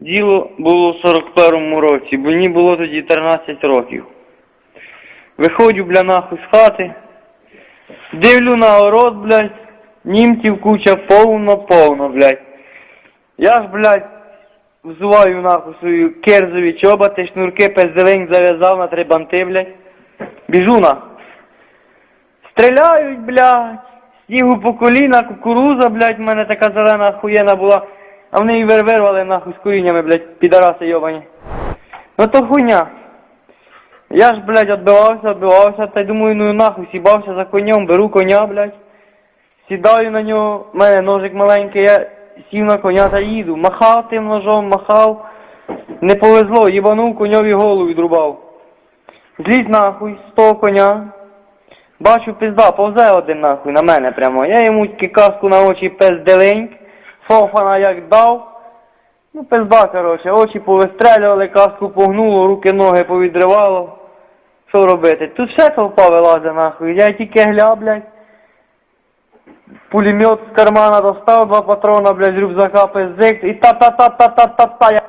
Діло було в 41-му році, бо мені було тоді 13 років. Виходжу, бля, нахуй з хати, дивлю на город, блядь, німців куча повно-повно, блядь. Я ж, блядь, взуваю нахуй свою керзові чоботи, шнурки пизделень зав'язав на три банти, блядь. Біжу нахуй. Стріляють, блядь. Снігу по коліна, кукуруза, блядь, в мене така зелена хуєна була. А вони її вирвали нахуй з коріннями, блядь, підараси йобані. Ну то хуйня. Я ж, блядь, отбивався, отбивався, та й думаю, ну нахуй, сібався за конем, беру коня, блядь. Сідаю на нього, в мене ножик маленький, я сів на коня та їду. Махав тим ножом, махав. Не повезло, їбанув коньові голову відрубав. Злізь нахуй з того коня. Бачу, пизда, повзе один нахуй на мене прямо. Я йому тільки каску на очі пизделеньк, фофана як дав. Ну, пизда, короче, очі повистрелювали, каску погнуло, руки, ноги повідривало. Що робити? Тут ще толпа вилазить нахуй. Я тільки гля, блядь. Пулемет з кармана достав, два патрона, блядь, з рюкзака пиздик, і та-та-та-та-та-та-та,